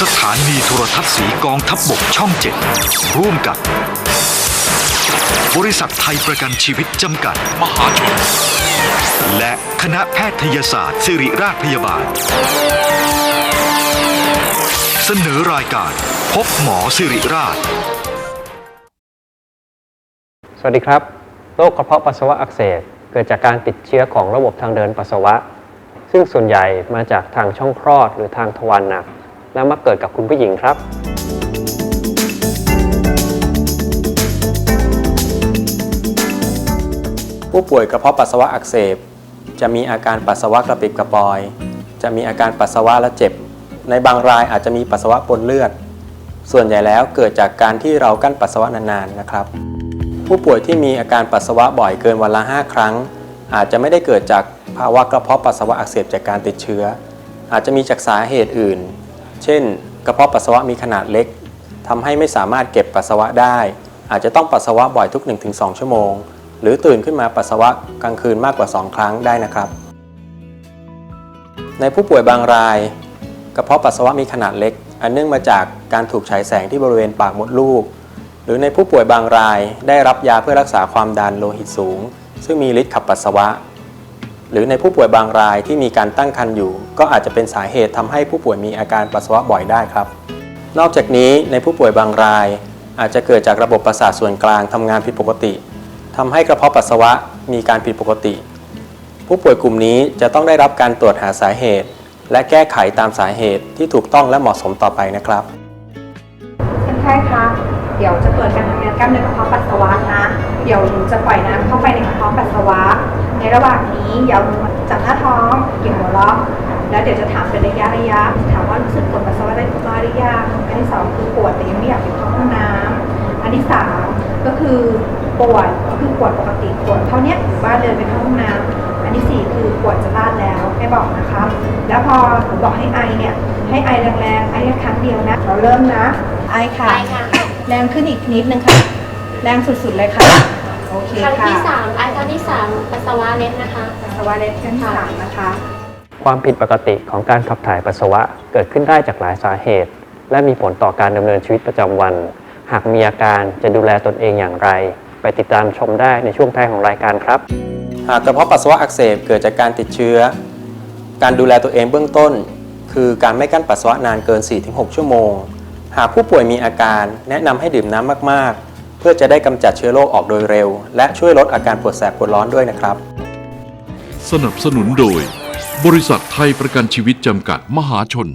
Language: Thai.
สถานีโทรทัศน์สีกองทัพบบกช่องเจ็ดร่วมกับบริษัทไทยประกันชีวิตจำกัด มหาชน และคณะแพทยศาสตร์ศิริราชพยาบาล เสนอรายการ พบหมอสิริราช สวัสดีครับ โรคกระเพาะปัสสาวะอักเสบเกิดจากการติดเชื้อของระบบทางเดินปัสสาวะ ซึ่งส่วนใหญ่มาจากทางช่องคลอดหรือทางทวารหนัก และมักเกิดกับคุณผู้หญิงครับ ผู้ป่วยกระเพาะปัสสาวะอักเสบ จะมีอาการปัสสาวะกระปิดกระปอย จะมีอาการปัสสาวะและเจ็บ ในบางรายอาจจะมีปัสสาวะปนเลือด ส่วนใหญ่แล้วเกิดจากการที่เรากั้นปัสสาวะนานๆนะครับ ผู้ป่วยที่มีอาการปัสสาวะบ่อยเกินวันละ 5 ครั้ง อาจจะไม่ได้เกิดจากภาวะกระเพาะปัสสาวะอักเสบจากการติดเชื้อ อาจจะมีจากสาเหตุอื่น เช่น กระเพาะปัสสาวะมีขนาดเล็กทำให้ไม่สามารถเก็บปัสสาวะได้ อาจจะต้องปัสสาวะบ่อยทุก 1-2 ชั่วโมง หรือตื่นขึ้นมาปัสสาวะกลางคืนมากกว่า 2 ครั้งได้นะครับ ในผู้ป่วยบางราย กระเพาะปัสสาวะมีขนาดเล็ก อันเนื่องมาจากการถูกฉายแสงที่บริเวณปากมดลูก หรือในผู้ป่วยบางรายได้รับยาเพื่อรักษาความดันโลหิตสูง ซึ่งมีฤทธิ์ขับปัสสาวะ หรือในผู้ป่วยบางรายที่มีการตั้งครรภ์อยู่ ก็อาจจะเป็นสาเหตุทำให้ผู้ป่วยมีอาการปัสสาวะบ่อยได้ครับ นอกจากนี้ในผู้ป่วยบางราย อาจจะเกิดจากระบบประสาทส่วนกลางทำงานผิดปกติทำให้กระเพาะปัสสาวะมีการผิดปกติ ผู้ป่วยกลุ่มนี้จะต้องได้รับการตรวจหาสาเหตุ และแก้ไขตามสาเหตุที่ถูกต้องและเหมาะสมต่อไปนะครับคนไข้คะเดี๋ยวจะเปิดการทำงานกล้ามเนื้อกระเพาะปัสสาวะนะ ดี๋ยวหนูจะปล่อยน้ำเข้าไปในกระเพาะปัสสาวะ ในระหว่างนี้เดี๋ยวหนูจับหน้าท้องเกี่ยวหัวเราะแล้วเดี๋ยวจะถามเป็นระยะระยะ ถามว่ารู้สึกปวดปัสสาวะได้บ้างหรือยังอันที่สองคือปวดแต่ยังไม่อยากไปเข้าห้องน้ำอันที่สามก็คือปวดก็คือปวดปกติปวดเท่าเนี้ยหรือว่าเดินไปเข้าห้องน้ำอันที่สี่คือปวดจะลาดแล้วให้บอกนะคะแล้วพอหนูบอกให้ไอเนี่ยให้ไอแรงๆไอแค่ครั้งเดียวนะเราเริ่มนะไอค่ะไอค่ะแรงขึ้นอีกนิดนึงค่ะ แรงสุดๆเลยค่ะ โอเคครั้งค่ะที่สามไอครั้งที่สามปัสสาวะเล็ดนะคะ ปัสสาวะเล็ดครั้งที่สามนะคะ ความผิดปกติของการขับถ่ายปัสสาวะเกิดขึ้นได้จากหลายสาเหตุ และมีผลต่อการดำเนินชีวิตประจำวัน หากมีอาการจะดูแลตนเองอย่างไร ไปติดตามชมได้ในช่วงท้ายของรายการครับ หากกระเพาะปัสสาวะอักเสบเกิดจากการติดเชื้อ การดูแลตัวเองเบื้องต้น คือการไม่กั้นปัสสาวะนานเกิน 4-6 ชั่วโมง หากผู้ป่วยมีอาการแนะนำให้ดื่มน้ำมากๆ เพื่อจะได้กำจัดเชื้อโรคออกโดยเร็ว และช่วยลดอาการปวดแสบปวดร้อนด้วยนะครับ สนับสนุนโดย บริษัทไทยประกันชีวิตจำกัดมหาชน